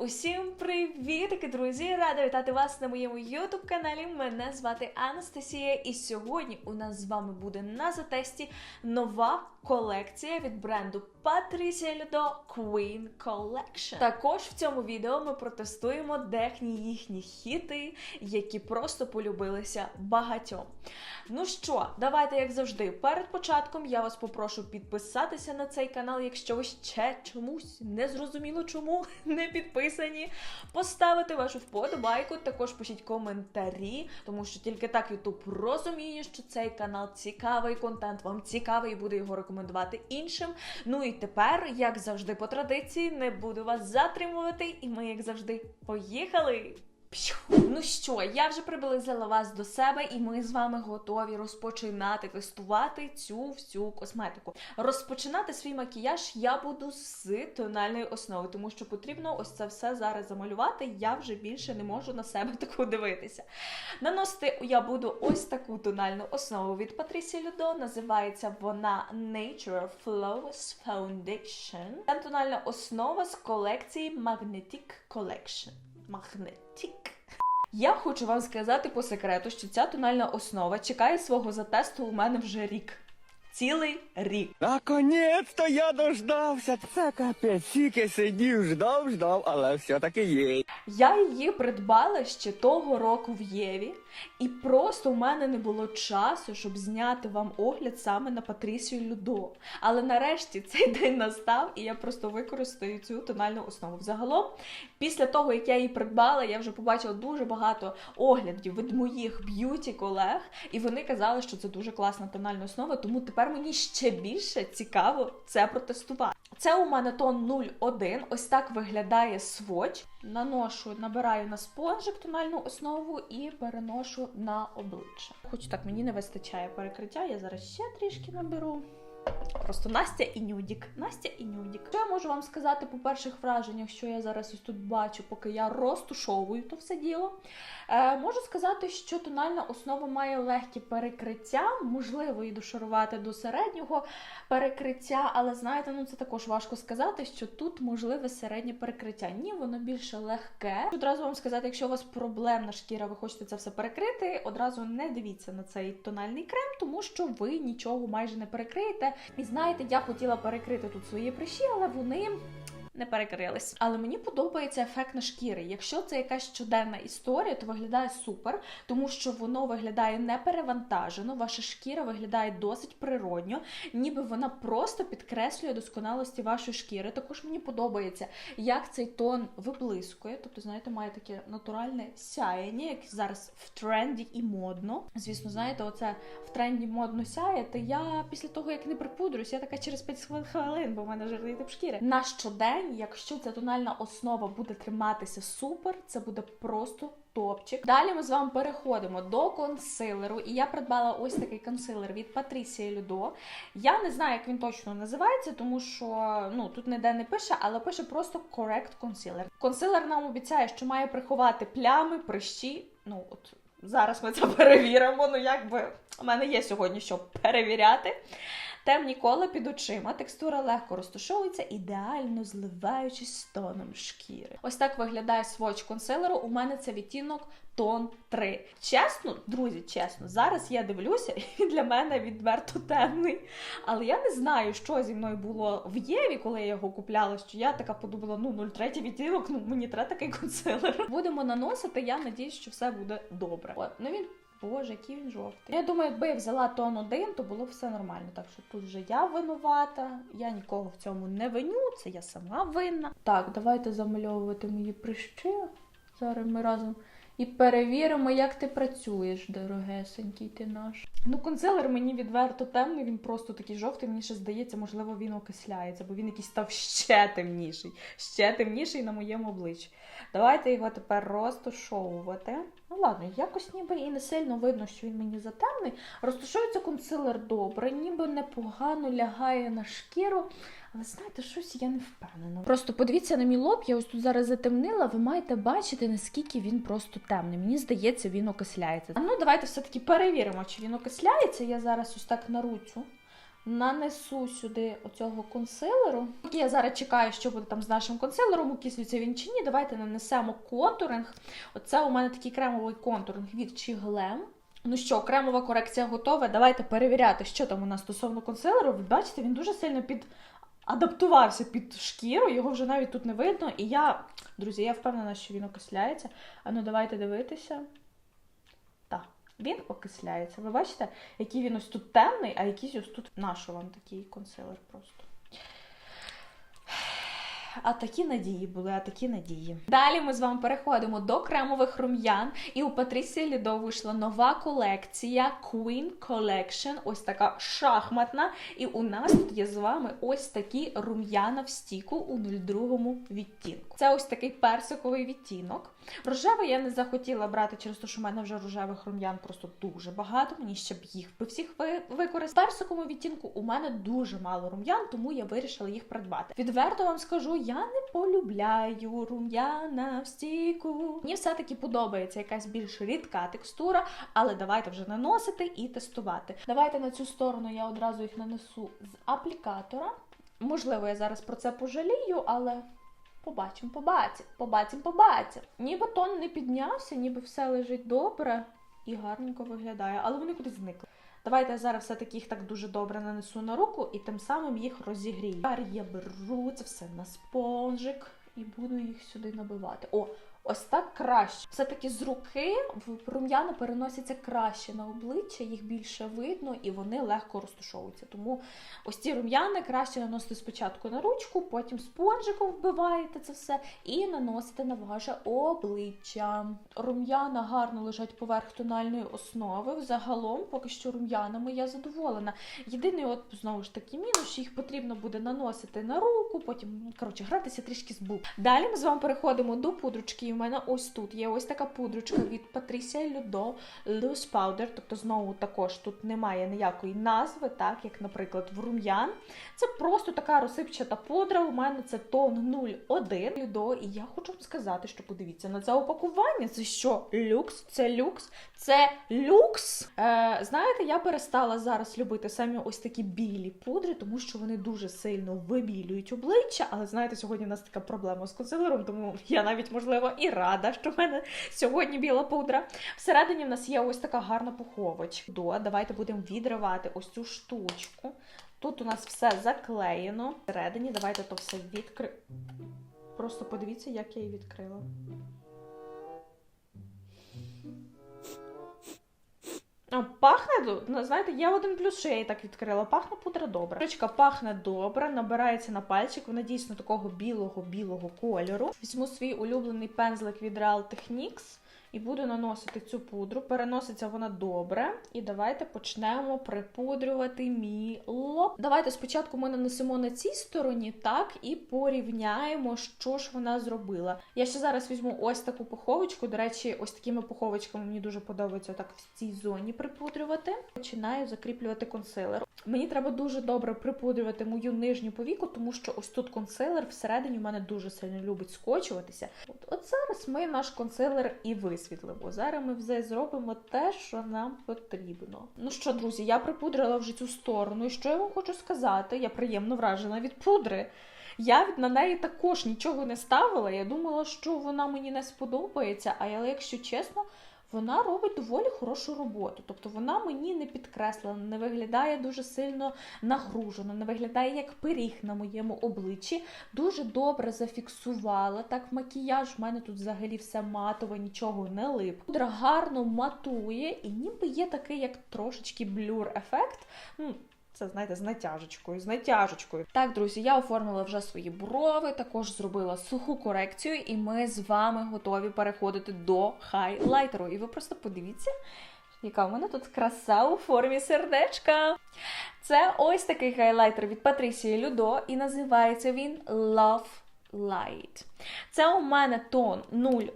Усім привітики, друзі! Рада вітати вас на моєму youtube каналі. Мене звати Анастасія, і сьогодні у нас з вами буде на затесті нова колекція від бренду Patricia Ludo Queen Collection. Також в цьому відео ми протестуємо дехні їхні хіти, які просто полюбилися багатьом. Ну що, давайте, як завжди, перед початком я вас попрошу підписатися на цей канал, якщо ви ще чомусь не зрозуміло чому не підписані. Поставити вашу вподобайку, також пишіть коментарі, тому що тільки так YouTube розуміє, що цей канал цікавий, контент вам цікавий і буде його рекомендувати іншим. Ну і тепер, як завжди, по традиції, не буду вас затримувати, і ми, як завжди, поїхали! Ну що, я вже приблизила вас до себе, і ми з вами готові розпочинати тестувати цю всю косметику. Розпочинати свій макіяж я буду з тональної основи, тому що потрібно ось це все зараз замалювати. Я вже більше не можу на себе таку дивитися. Наносити я буду ось таку тональну основу від Patricia Ludo. Називається вона Nature Flawless Foundation. Це тональна основа з колекції Magnetic Collection. Магнетик. Я хочу вам сказати по секрету, що ця тональна основа чекає свого затесту у мене вже рік. Цілий рік. Наконець-то я дождався. Це капець, тільки сидів, ждав, ждав, але все-таки є. Я її придбала ще того року в Єві, і просто у мене не було часу, щоб зняти вам огляд саме на Патрісію Людо. Але нарешті цей день настав, і я просто використаю цю тональну основу. Взагалом, після того, як я її придбала, я вже побачила дуже багато оглядів від моїх б'юті колег, і вони казали, що це дуже класна тональна основа, тому тепер мені ще більше цікаво це протестувати. Це у мене тон 01. Ось так виглядає сводч. Наношу, набираю на спонжик тональну основу і переношу на обличчя. Хоч так мені не вистачає перекриття, я зараз ще трішки наберу. Просто Настя і Нюдік. Настя і Нюдік. Що я можу вам сказати по перших враженнях, що я зараз ось тут бачу, поки я розтушовую то все діло. Е, можу сказати, що тональна основа має легкі перекриття, можливо, і дошарувати до середнього перекриття, але знаєте, ну це також важко сказати, що тут можливе середнє перекриття. Ні, воно більше легке. Одразу вам сказати, якщо у вас проблемна шкіра, ви хочете це все перекрити, одразу не дивіться на цей тональний крем, тому що ви нічого майже не перекриєте. І знаєте, я хотіла перекрити тут свої прищі, але вони. Не перекрились, але мені подобається ефект на шкіри. Якщо це якась щоденна історія, то виглядає супер, тому що воно виглядає не перевантажено. Ваша шкіра виглядає досить природньо, ніби вона просто підкреслює досконалості вашої шкіри. Також мені подобається, як цей тон виблискує. Тобто, знаєте, має таке натуральне сяяння, як зараз в тренді і модно. Звісно, знаєте, оце в тренді модно сяяти. Я після того, як не припудрюсь, я така через 5 хвилин, бо в мене жирний тип шкіри. На щодень, якщо ця тональна основа буде триматися супер, це буде просто топчик. Далі ми з вами переходимо до консилеру. І я придбала ось такий консилер від Patricia Ludo. Я не знаю, як він точно називається, тому що ну тут ніде не пише, але пише просто Correct Concealer. Консилер нам обіцяє, що має приховати плями, прищі. Ну от зараз ми це перевіримо. Ну якби у мене є сьогодні що перевіряти. Темні кола під очима, текстура легко розташовується, ідеально зливаючись з тоном шкіри. Ось так виглядає сводч консилеру. У мене це відтінок тон 3. Чесно, друзі, чесно, зараз я дивлюся, і для мене відверто темний. Але я не знаю, що зі мною було в Єві, коли я його купляла. Що я така подумала, ну 03 відтінок, ну мені треба такий консилер. Будемо наносити. Я надіюсь, що все буде добре. От, ну він. Боже, який він жовтий. Я думаю, якби я взяла тон 1, то було б все нормально. Так що тут вже я винувата, я нікого в цьому не виню, це я сама винна. Так, давайте замальовувати мої прищі. Зараз ми разом і перевіримо, як ти працюєш, дорогесенький ти наш. Ну, консилер мені відверто темний, він просто такий жовтий. Мені ще здається, можливо, він окисляється, бо він якийсь став ще темніший, ще темніший на моєму обличчі. Давайте його тепер розташовувати. Ну ладно, якось ніби і не сильно видно, що він мені затемний. Розташовується консилер добре, ніби непогано лягає на шкіру. Але знаєте, щось я не впевнена. Просто подивіться на мій лоб, я ось тут зараз затемнила, ви маєте бачити, наскільки він просто темний. Мені здається, він окисляється. А ну давайте все-таки перевіримо, чи він окисляється. Я зараз ось так на руцю нанесу сюди оцього консилеру. Я зараз чекаю, що буде там з нашим консилером, окислюється він чи ні. Давайте нанесемо контуринг. Оце у мене такий кремовий контуринг від Чіглем. Ну що, кремова корекція готова. Давайте перевіряти, що там у нас стосовно консилеру. Ви бачите, він дуже сильно під адаптувався під шкіру, його вже навіть тут не видно. І я, друзі, я впевнена, що він окисляється. А ну давайте дивитися. Так, він окисляється. Ви бачите, який він ось тут темний, а якийсь ось тут вам такий консилер просто. А такі надії були, а такі надії. Далі ми з вами переходимо до кремових рум'ян. І у Патрісії Лідо вийшла нова колекція Queen Collection. Ось така шахматна. І у нас тут є з вами ось такі рум'яна в стіку у 02 відтінку. Це ось такий персиковий відтінок. Рожевий я не захотіла брати через те, що в мене вже рожевих рум'ян просто дуже багато. Мені ще б їх би всіх ви- використати. Персиковому відтінку у мене дуже мало рум'ян, тому я вирішила їх придбати. Відверто вам скажу, я не полюбляю рум'яна в стіку. Мені все-таки подобається якась більш рідка текстура, але давайте вже наносити і тестувати. Давайте на цю сторону я одразу їх нанесу з аплікатора. Можливо, я зараз про це пожалію, але побачимо, побачимо, побачимо, побачимо. Ніби тон не піднявся, ніби все лежить добре і гарненько виглядає, але вони кудись зникли. Давайте я зараз все-таки їх так дуже добре нанесу на руку і тим самим їх розігрію. Тепер я беру це все на спонжик і буду їх сюди набивати. О, ось так краще. Все-таки з руки рум'яна переносяться краще на обличчя, їх більше видно і вони легко розташовуються. Тому ось ці рум'яни краще наносити спочатку на ручку, потім спонжиком вбиваєте це все і наносите на ваше обличчя. Рум'яна гарно лежать поверх тональної основи. Взагалом, поки що рум'янами я задоволена. Єдиний, от знову ж таки, мінус, що їх потрібно буде наносити на руку, потім коротше гратися трішки з буб. Далі ми з вами переходимо до пудрочки. Мене ось тут є ось така пудрочка від Patricia Ludo Loose Powder. Тобто, знову також тут немає ніякої назви, так як, наприклад, в рум'ян. Це просто така розсипчата пудра. У мене це тон 01 Ludo. І я хочу вам сказати, що подивіться на це опакування. Це що? Люкс? Це люкс? Це люкс. Е, знаєте, я перестала зараз любити самі ось такі білі пудри, тому що вони дуже сильно вибілюють обличчя. Але знаєте, сьогодні в нас така проблема з консилером, тому я навіть можливо і рада, що в мене сьогодні біла пудра. Всередині в нас є ось така гарна пуховочка. Давайте будемо відривати ось цю штучку. Тут у нас все заклеєно. Всередині давайте то все відкри. Просто подивіться, як я її відкрила. Пахне, ну, знаєте, я один плюс, що я її так відкрила. Пахне пудра добре. Ручка пахне добре, набирається на пальчик. Вона дійсно такого білого-білого кольору. Візьму свій улюблений пензлик від Real Techniques і буду наносити цю пудру. Переноситься вона добре. І давайте почнемо припудрювати мій лоб. Давайте спочатку ми нанесемо на цій стороні, так, і порівняємо, що ж вона зробила. Я ще зараз візьму ось таку пуховочку. До речі, ось такими пуховочками мені дуже подобається так в цій зоні припудрювати. Починаю закріплювати консилер. Мені треба дуже добре припудрювати мою нижню повіку, тому що ось тут консилер всередині в мене дуже сильно любить скочуватися. От, от зараз ми наш консилер і висвітлимо. Зараз ми вже зробимо те, що нам потрібно. Ну що, друзі, я припудрила вже цю сторону. І що я вам хочу сказати? Я приємно вражена від пудри. Я на неї також нічого не ставила. Я думала, що вона мені не сподобається, але якщо чесно, вона робить доволі хорошу роботу. Тобто вона мені не підкреслена, не виглядає дуже сильно нагружено, не виглядає як пиріг на моєму обличчі. Дуже добре зафіксувала. Так, макіяж У мене тут взагалі все матове, нічого не лип. Пудра гарно матує, і ніби є такий як трошечки блюр-ефект. Це, знаєте, з натяжечкою, з натяжечкою. Так, друзі, я оформила вже свої брови, також зробила суху корекцію, і ми з вами готові переходити до хайлайтеру. І ви просто подивіться, яка в мене тут краса у формі сердечка. Це ось такий хайлайтер від Патрісії Людо, і називається він Love Light. Це у мене тон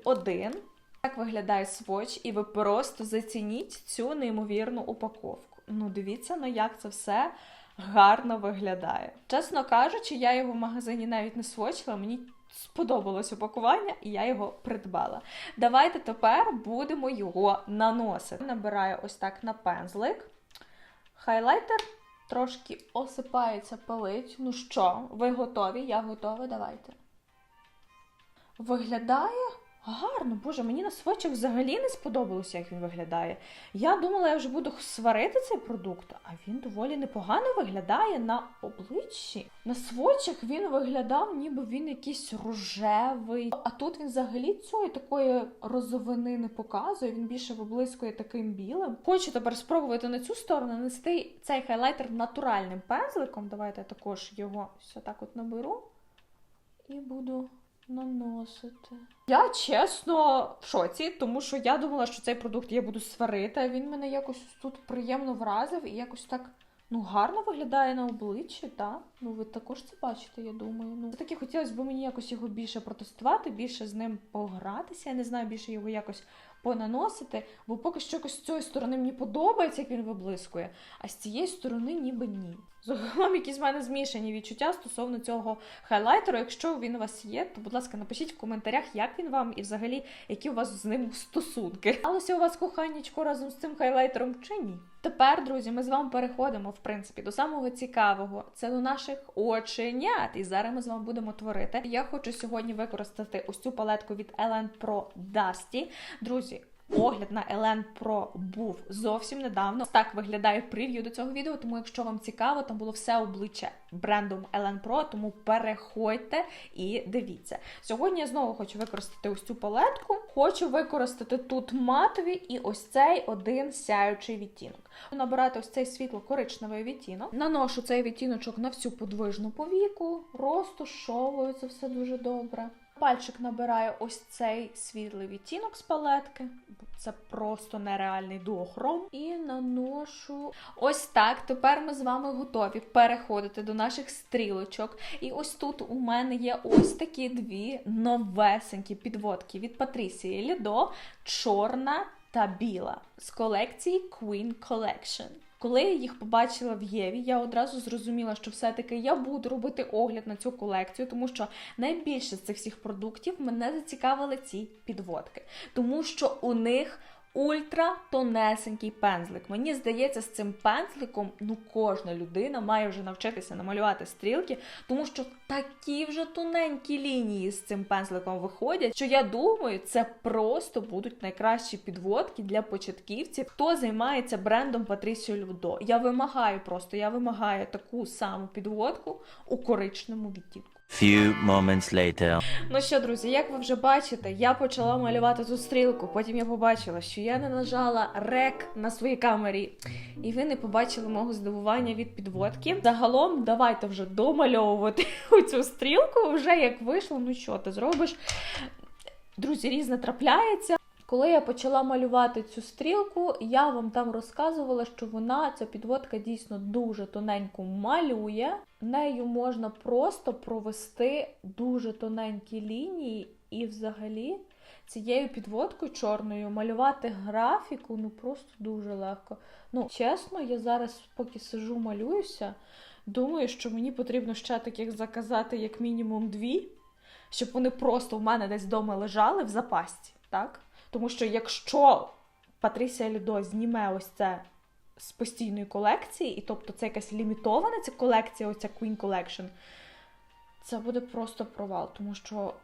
01. Так виглядає сводч, і ви просто зацініть цю неймовірну упаковку. Ну, дивіться, ну як це все гарно виглядає. Чесно кажучи, я його в магазині навіть не свочила, мені сподобалось упакування, і я його придбала. Давайте тепер будемо його наносити. Набираю ось так на пензлик. Хайлайтер трошки осипається пилить. Ну що, ви готові? Я готова, давайте. Виглядає гарно, боже, мені на свочах взагалі не сподобалося, як він виглядає. Я думала, я вже буду сварити цей продукт, а він доволі непогано виглядає на обличчі. На свочах він виглядав, ніби він якийсь рожевий. А тут він взагалі цієї такої розовини не показує, він більше виблискує таким білим. Хочу тепер спробувати на цю сторону нанести цей хайлайтер натуральним пензликом. Давайте я також його все так от наберу і буду наносити. Я чесно в шоці, тому що я думала, що цей продукт я буду сварити, а він мене якось тут приємно вразив і якось так. Ну, гарно виглядає на обличчі, так? Ну, ви також це бачите, я думаю. Ну, все-таки хотілося б мені якось його більше протестувати, більше з ним погратися. Я не знаю, більше його якось понаносити, бо поки що якось з цієї сторони мені подобається, як він виблискує, а з цієї сторони ніби ні. Загалом якісь в мене змішані відчуття стосовно цього хайлайтеру. Якщо він у вас є, то будь ласка, напишіть в коментарях, як він вам і взагалі які у вас з ним стосунки. Сталося у вас коханнячко разом з цим хайлайтером чи ні? Тепер, друзі, ми з вами переходимо в принципі до самого цікавого. Це до наших оченят. І зараз ми з вами будемо творити. Я хочу сьогодні використати ось цю палетку від Ellen Pro Dusty. Друзі. Огляд на Елен Pro був зовсім недавно. Так виглядає прев'ю до цього відео. Тому, якщо вам цікаво, там було все обличчя брендом Елен Pro, тому переходьте і дивіться. Сьогодні я знову хочу використати ось цю палетку. Хочу використати тут матові і ось цей один сяючий відтінок. Набирати ось цей світло-коричневий відтінок. Наношу цей відтіночок на всю подвижну повіку, розтушовую це все дуже добре. Пальчик набираю ось цей світлий відтінок з палетки. Це просто нереальний дуохром. І наношу ось так. Тепер ми з вами готові переходити до наших стрілочок. І ось тут у мене є ось такі дві новесенькі підводки від Патрісії Лідо, чорна та біла з колекції Queen Collection. Коли я їх побачила в Єві, я одразу зрозуміла, що все-таки я буду робити огляд на цю колекцію, тому що найбільше з цих всіх продуктів мене зацікавили ці підводки, тому що у них ультра тонесенький пензлик. Мені здається, з цим пензликом ну кожна людина має вже навчитися намалювати стрілки, тому що такі вже тоненькі лінії з цим пензликом виходять, що я думаю, це просто будуть найкращі підводки для початківців, хто займається брендом Патрісіо Людо. Я вимагаю просто, я вимагаю таку саму підводку у коричному відтінку. Few moments later. Ну що, друзі, як ви вже бачите, я почала малювати ту стрілку. Потім я побачила, що я не нажала рек на своїй камері, і ви не побачили мого здивування від підводки. Загалом, давайте вже домальовувати цю стрілку. Вже як вийшло, ну що ти зробиш? Друзі, різне трапляється. Коли я почала малювати цю стрілку, я вам там розказувала, що вона, ця підводка, дійсно дуже тоненько малює. Нею можна просто провести дуже тоненькі лінії, і взагалі цією підводкою чорною малювати графіку ну просто дуже легко. Ну, чесно, я зараз, поки сижу, малююся, думаю, що мені потрібно ще таких заказати як мінімум дві, щоб вони просто в мене десь вдома лежали в запасті, так? Тому що якщо Патрісія Лідо зніме ось це з постійної колекції, і тобто це якась лімітована ця колекція, оця Queen Collection, це буде просто провал, тому що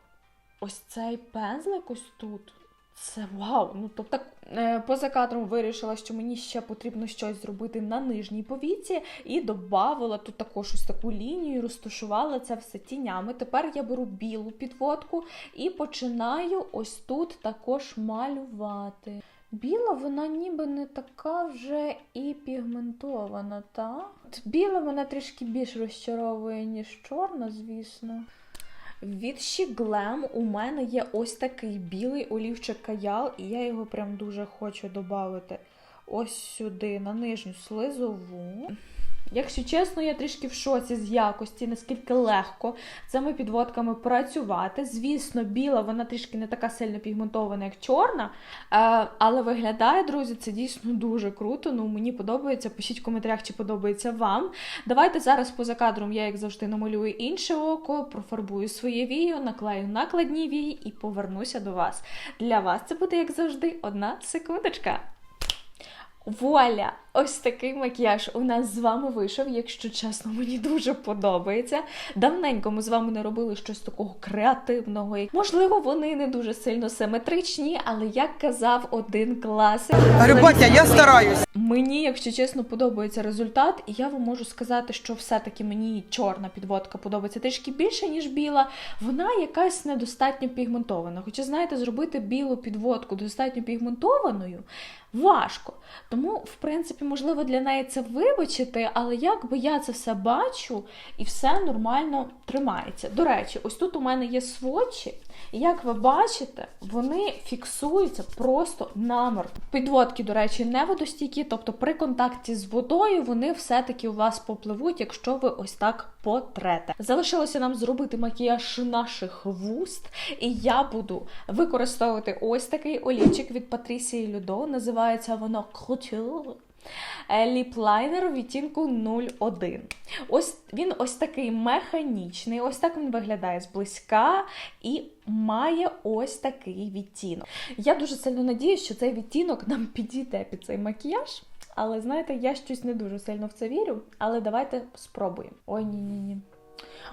ось цей пензлик ось тут. Це вау! Ну тобто, е, поза кадром вирішила, що мені ще потрібно щось зробити на нижній повіці, і додавала тут також ось таку лінію, розташувала це все тінями. Тепер я беру білу підводку і починаю ось тут також малювати. Біла, вона ніби не така вже і пігментована, та? От Біла вона трішки більш розчаровує, ніж чорна, звісно. Від She Glam у мене є ось такий білий олівчик каял, і я його прям дуже хочу додати ось сюди, на нижню слизову. Якщо чесно, я трішки в шоці з якості, наскільки легко цими підводками працювати. Звісно, біла, вона трішки не така сильно пігментована, як чорна. Е, але виглядає, друзі, це дійсно дуже круто. Ну, мені подобається. Пишіть в коментарях, чи подобається вам. Давайте зараз поза кадром я, як завжди, намалюю інше око, профарбую своє вію, наклею накладні вії і повернуся до вас. Для вас це буде, як завжди, одна секундочка. Вуаля! Ось такий макіяж у нас з вами вийшов. Якщо чесно, мені дуже подобається. Давненько ми з вами не робили щось такого креативного. Можливо, вони не дуже сильно симетричні, але як казав один класик, Говорю, я стараюсь. Мені, якщо чесно, подобається результат, і я вам можу сказати, що все-таки мені чорна підводка подобається трішки більше, ніж біла. Вона якась недостатньо пігментована. Хоча, знаєте, зробити білу підводку достатньо пігментованою важко. Тому, в принципі, можливо, для неї це вибачити, але якби я це все бачу і все нормально тримається. До речі, ось тут у мене є сводчі, як ви бачите, вони фіксуються просто намертво. Підводки, до речі, не водостійкі, тобто при контакті з водою вони все-таки у вас попливуть, якщо ви ось так потрете. Залишилося нам зробити макіяж наших вуст, і я буду використовувати ось такий олівчик від Патрісії Людо. Називається воно Couture. Е, Ліплайнер у відтінку 01. Ось він ось такий механічний, ось так він виглядає зблизька і має ось такий відтінок. Я дуже сильно надіюсь, що цей відтінок нам підійде під цей макіяж. Але знаєте, я щось не дуже сильно в це вірю. Але давайте спробуємо. Ой, ні-ні-ні.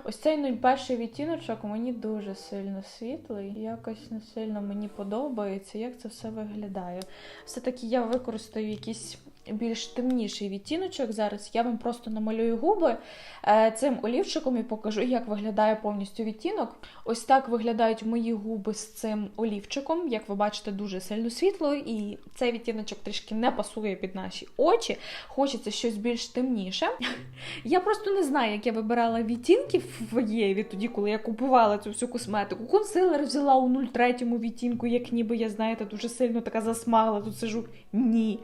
Ось цей 01 відтіночок мені дуже сильно світлий. Якось не сильно мені подобається, як це все виглядає. Все-таки я використаю якийсь більш темніший відтіночок. Зараз я вам просто намалюю губи е, цим олівчиком і покажу, як виглядає повністю відтінок. Ось так виглядають мої губи з цим олівчиком. Як ви бачите, дуже сильно світло, і цей відтіночок трішки не пасує під наші очі. Хочеться щось більш темніше. Я просто не знаю, як я вибирала відтінки в Єві тоді, коли я купувала цю всю косметику. Консилер взяла у 03 відтінку, як ніби я, знаєте, дуже сильно така засмагла. Тут сижу. Ні.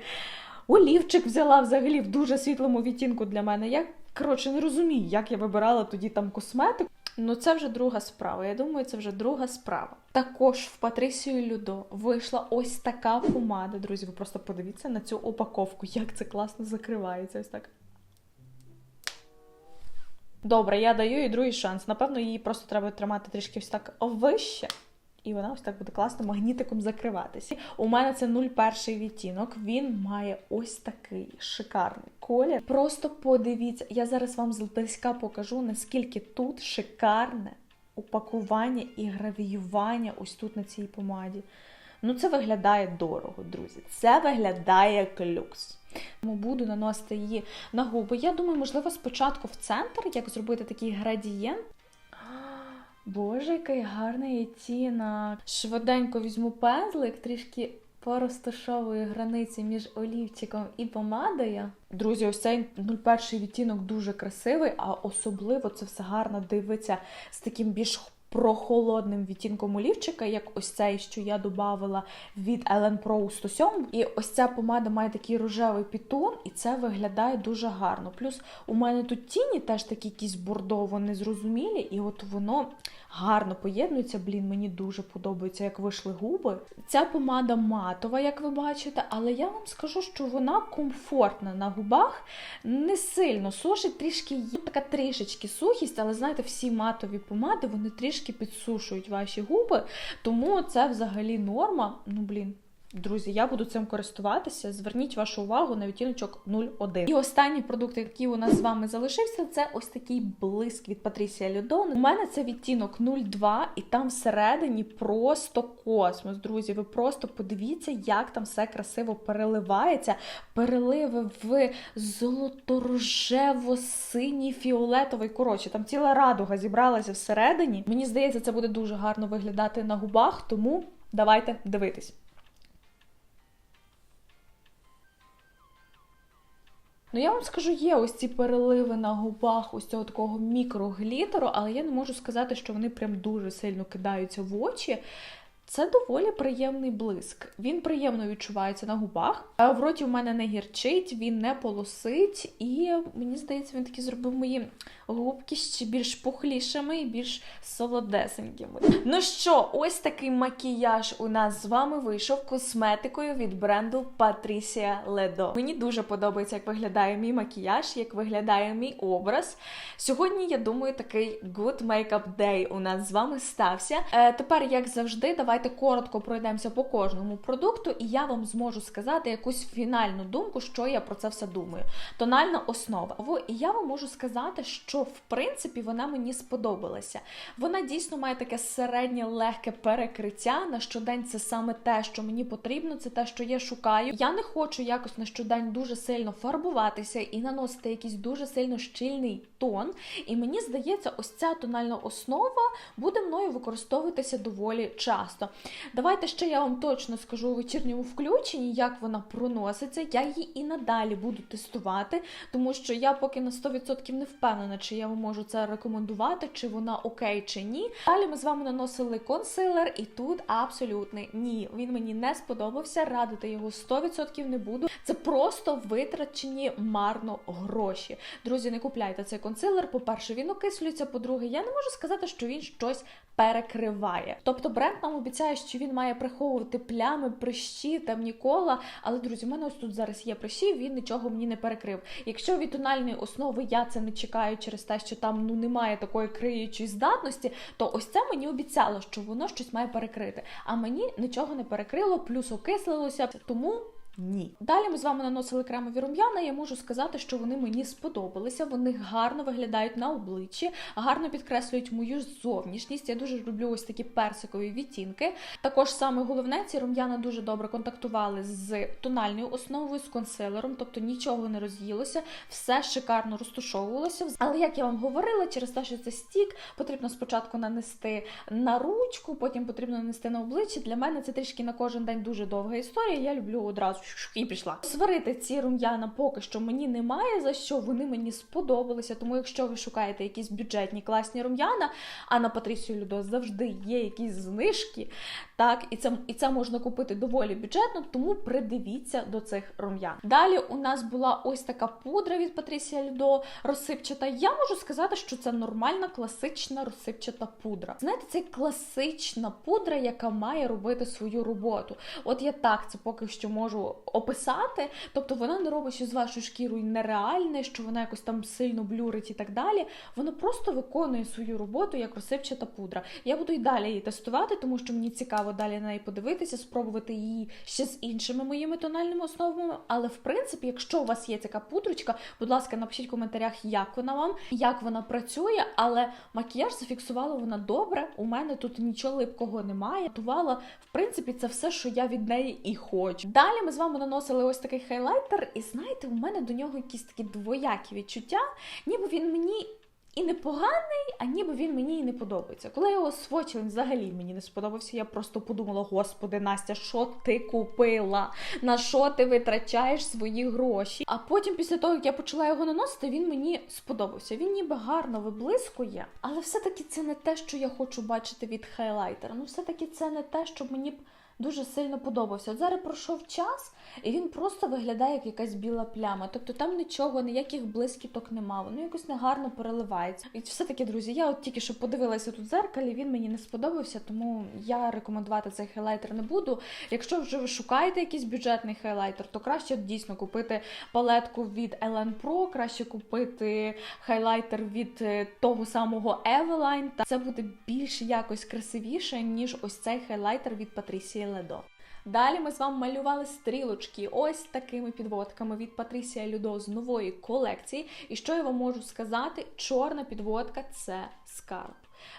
Олівчик взяла взагалі в дуже світлому відтінку для мене. Я, коротше, не розумію, як я вибирала тоді там косметику. Ну, це вже друга справа. Я думаю, це вже друга справа. Також в Патрісію Людо вийшла ось така помада. Друзі, ви просто подивіться на цю упаковку, як це класно закривається. Ось так. Добре, я даю їй другий шанс. Напевно, її просто треба тримати трішки ось так вище. І вона ось так буде класно магнітиком закриватися. У мене це 01 відтінок. Він має ось такий шикарний колір. Просто подивіться, я зараз вам зблизька покажу, наскільки тут шикарне упакування і гравіювання ось тут на цій помаді. Ну, це виглядає дорого, друзі. Це виглядає як люкс. Тому буду наносити її на губи. Я думаю, можливо, спочатку в центр, як зробити такий градієнт. Боже, який гарний відтінок. Швиденько візьму пензлик, трішки порозташовую границі між олівчиком і помадою. Друзі, ось цей 01 відтінок дуже красивий, а особливо це все гарно дивиться з таким більш прохолодним відтінком олівчика, як ось цей, що я додавала від Ellen Pro 107. І ось ця помада має такий рожевий підтон, і це виглядає дуже гарно. Плюс у мене тут тіні теж такі якісь бордово незрозумілі, і от воно гарно поєднуються. Блін, мені дуже подобається, як вийшли губи. Ця помада матова, як ви бачите, але я вам скажу, що вона комфортна на губах, не сильно сушить, трішки є така трішечки сухість, але знаєте, всі матові помади вони трішки підсушують ваші губи, тому це взагалі норма. Ну, блін. Друзі, я буду цим користуватися. Зверніть вашу увагу на відтіночок 01. І останній продукт, який у нас з вами залишився, це ось такий блиск від Патрісія Людон. У мене це відтінок 02, і там всередині просто космос. Друзі, ви просто подивіться, як там все красиво переливається. Переливи в золото-рожево-синій фіолетовий. Коротше, там ціла радуга зібралася всередині. Мені здається, це буде дуже гарно виглядати на губах, тому давайте дивитись. Ну, я вам скажу, є ось ці переливи на губах ось цього такого мікроглітеру, але я не можу сказати, що вони прям дуже сильно кидаються в очі. Це доволі приємний блиск. Він приємно відчувається на губах. В роті в мене не гірчить, він не полосить, і мені здається, він таки зробив мої губки ще більш пухлішими і більш солодесенькими. Ну що, ось такий макіяж у нас з вами вийшов косметикою від бренду Patricia Ledo. Мені дуже подобається, як виглядає мій макіяж, як виглядає мій образ. Сьогодні, я думаю, такий good makeup day у нас з вами стався. Е, тепер, як завжди, давайте давайте коротко пройдемося по кожному продукту, і я вам зможу сказати якусь фінальну думку, що я про це все думаю. Тональна основа. І я вам можу сказати, що в принципі вона мені сподобалася. Вона дійсно має таке середнє легке перекриття. На щодень це саме те, що мені потрібно, це те, що я шукаю. Я не хочу якось на щодень дуже сильно фарбуватися і наносити якийсь дуже сильно щільний тон. І мені здається, ось ця тональна основа буде мною використовуватися доволі часто. Давайте ще я вам точно скажу у вечірньому включенні, як вона проноситься. Я її і надалі буду тестувати, тому що я поки на 100% не впевнена, чи я вам можу це рекомендувати, чи вона окей, чи ні. Далі ми з вами наносили консилер, і тут абсолютно ні. Він мені не сподобався. Радити його 100% не буду. Це просто витрачені марно гроші. Друзі, не купляйте цей консилер. По-перше, він окислюється. По-друге, я не можу сказати, що він щось перекриває. Тобто бренд нам обіцяє, що він має приховувати плями, прищі, темні кола. Але друзі, в мене ось тут зараз є прищі, він нічого мені не перекрив. Якщо від тональної основи я це не чекаю через те, що там ну немає такої криючої здатності, то ось це мені обіцяло, що воно щось має перекрити. А мені нічого не перекрило, плюс окислилося. Тому. Ні. Далі ми з вами наносили кремові рум'яна. Я можу сказати, що вони мені сподобалися. Вони гарно виглядають на обличчі, гарно підкреслюють мою зовнішність. Я дуже люблю ось такі персикові відтінки. Також саме головне, ці рум'яна дуже добре контактували з тональною основою, з консилером, тобто нічого не роз'їлося, все шикарно розтушовувалося. Але як я вам говорила, через те, що це стік, потрібно спочатку нанести на ручку, потім потрібно нанести на обличчя. Для мене це трішки на кожен день дуже довга історія. Я люблю одразу і пішла. Сварити ці рум'яна поки що мені немає за що, вони мені сподобалися. Тому, якщо ви шукаєте якісь бюджетні класні рум'яна, а на Патрісію Людо завжди є якісь знижки, так, і це, і це можна купити доволі бюджетно, тому придивіться до цих рум'ян. Далі у нас була ось така пудра від Патрісія Людо розсипчата. Я можу сказати, що це нормальна класична розсипчата пудра. Знаєте, це класична пудра, яка має робити свою роботу. От я так це поки що можу описати. Тобто вона не робить щось з вашою шкірою нереальне, що вона якось там сильно блюрить і так далі. Вона просто виконує свою роботу як розсипчата пудра. Я буду і далі її тестувати, тому що мені цікаво далі на неї подивитися, спробувати її ще з іншими моїми тональними основами. Але в принципі, якщо у вас є така пудрочка, будь ласка, напишіть в коментарях, як вона вам, як вона працює. Але макіяж зафіксувала вона добре. У мене тут нічого липкого немає. Готувала, в принципі, це все, що я від неї і хочу. Далі ми з вами наносили ось такий хайлайтер, і знаєте, у мене до нього якісь такі двоякі відчуття, ніби він мені. І не поганий, а ніби він мені і не подобається. Коли я його свочила, він взагалі мені не сподобався. Я просто подумала: Господи, Настя, що ти купила? На що ти витрачаєш свої гроші? А потім, після того, як я почала його наносити, він мені сподобався. Він ніби гарно виблискує, але все-таки це не те, що я хочу бачити від хайлайтера. Ну, все-таки це не те, що мені б. Дуже сильно подобався. От зараз пройшов час, і він просто виглядає як якась біла пляма. Тобто там нічого, ніяких блискіток нема, воно якось негарно переливається. І все-таки, друзі, я от тільки що подивилася тут в зеркалі, він мені не сподобався, тому я рекомендувати цей хайлайтер не буду. Якщо вже ви шукаєте якийсь бюджетний хайлайтер, то краще дійсно купити палетку від Ellen Pro, краще купити хайлайтер від е, того самого Eveline. Та це буде більш якось красивіше, ніж ось цей хайлайтер від Patricia Ледо. Далі ми з вами малювали стрілочки ось такими підводками від Патрісія Людо з нової колекції. І що я вам можу сказати? Чорна підводка це скарб.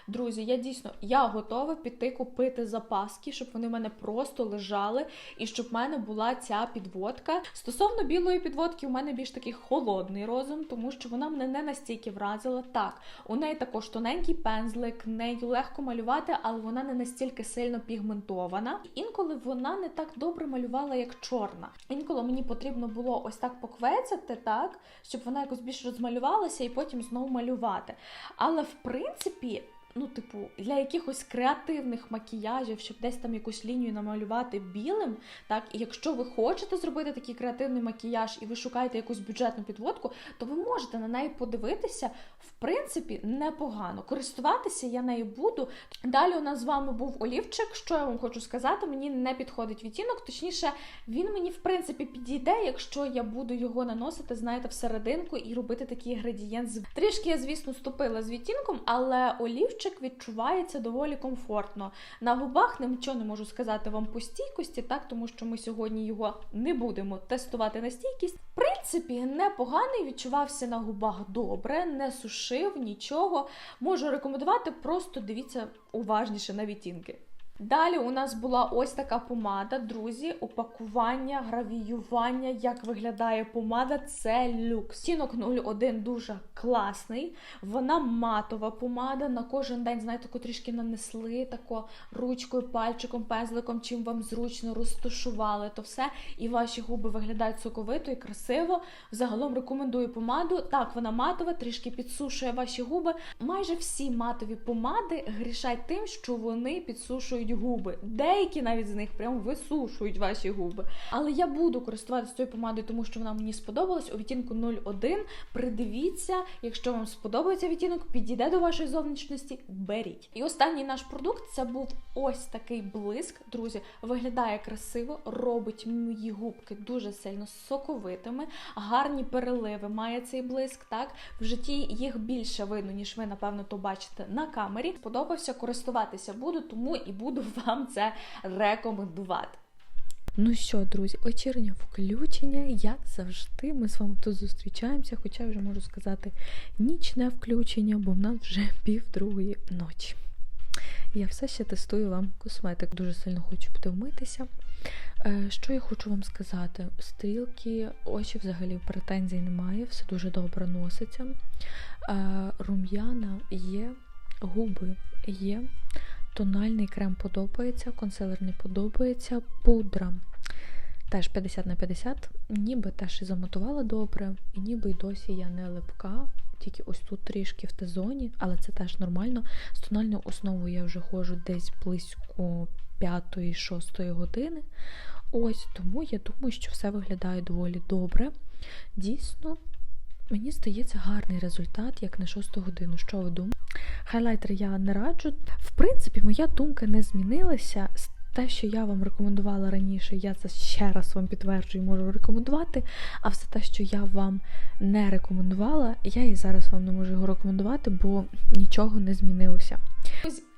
Друзі, я дійсно я готова піти купити запаски, щоб вони в мене просто лежали, і щоб в мене була ця підводка. Стосовно білої підводки, у мене більш такий холодний розум, тому що вона мене не настільки вразила. Так, у неї також тоненький пензлик, нею легко малювати, але вона не настільки сильно пігментована. Інколи вона не так добре малювала, як чорна. Інколи мені потрібно було ось так поквецяти, так, щоб вона якось більш розмалювалася і потім знову малювати. Але в принципі. Ну, типу, для якихось креативних макіяжів, щоб десь там якусь лінію намалювати білим, так, і якщо ви хочете зробити такий креативний макіяж і ви шукаєте якусь бюджетну підводку, то ви можете на неї подивитися, в принципі, непогано. Користуватися я нею буду. Далі у нас з вами був олівчик. Що я вам хочу сказати, мені не підходить відтінок, точніше, він мені, в принципі, підійде, якщо я буду його наносити, знаєте, всерединку і робити такий градієнт. з- Трішки я, звісно, ступила з відтінком, але олівчик кремчик відчувається доволі комфортно. На губах нічого не можу сказати вам по стійкості, так тому що ми сьогодні його не будемо тестувати на стійкість. В принципі, непоганий, відчувався на губах добре, не сушив нічого. Можу рекомендувати, просто дивіться уважніше на відтінки. Далі у нас була ось така помада, друзі. Упакування, гравіювання, як виглядає помада, це люкс. Стінок 01 дуже класний. Вона матова помада. На кожен день, знаєте, таку трішки нанесли, тако ручкою, пальчиком, пензликом, чим вам зручно розташували то все. І ваші губи виглядають соковито і красиво. Загалом рекомендую помаду. Так, вона матова, трішки підсушує ваші губи. Майже всі матові помади грішать тим, що вони підсушують губи. Деякі навіть з них прям висушують ваші губи. Але я буду користуватися цією помадою, тому що вона мені сподобалась у відтінку 01. Придивіться, якщо вам сподобається відтінок, підійде до вашої зовнішності, беріть. І останній наш продукт це був ось такий блиск. Друзі, виглядає красиво, робить мої губки дуже сильно соковитими, гарні переливи має цей блиск. Так в житті їх більше видно, ніж ви, напевно, то бачите на камері. Сподобався, користуватися буду, тому і буду вам це рекомендувати. Ну що, друзі, вечірнє включення, як завжди, ми з вами тут зустрічаємося, хоча вже можу сказати нічне включення, бо в нас вже пів другої ночі. Я все ще тестую вам косметик. Дуже сильно хочу піти вмитися. Е, Що я хочу вам сказати? Стрілки, очі взагалі претензій немає, все дуже добре носиться. Е, Рум'яна є, губи є. Тональний крем подобається, консилер не подобається, пудра теж 50 на 50, ніби теж і замотувала добре, і ніби й досі я не липка, тільки ось тут трішки в Т-зоні, але це теж нормально. З тональною основою я вже ходжу десь близько 5-6 години. Ось тому я думаю, що все виглядає доволі добре. Дійсно, мені здається гарний результат, як на 6 годину. Що ви думаєте? Хайлайтер я не раджу. В принципі, моя думка не змінилася. Те, що я вам рекомендувала раніше, я це ще раз вам підтверджую, можу рекомендувати. А все те, що я вам не рекомендувала, я і зараз вам не можу його рекомендувати, бо нічого не змінилося.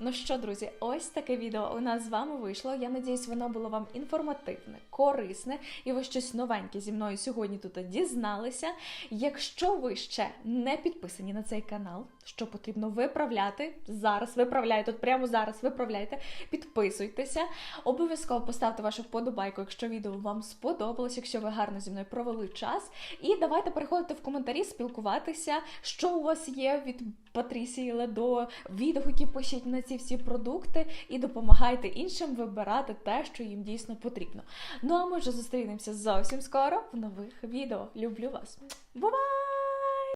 Ну що, друзі, ось таке відео у нас з вами вийшло. Я надіюсь, воно було вам інформативне, корисне, і ви щось новеньке зі мною сьогодні тут дізналися. Якщо ви ще не підписані на цей канал, що потрібно виправляти зараз, виправляйте, от прямо зараз виправляйте, підписуйтеся. Обов'язково поставте вашу вподобайку, якщо відео вам сподобалось, якщо ви гарно зі мною провели час. І давайте переходити в коментарі, спілкуватися, що у вас є від Патрісії Ледо, відгуки пишіть на ці всі продукти і допомагайте іншим вибирати те, що їм дійсно потрібно. Ну а ми вже зустрінемося зовсім скоро в нових відео. Люблю вас. Бувай!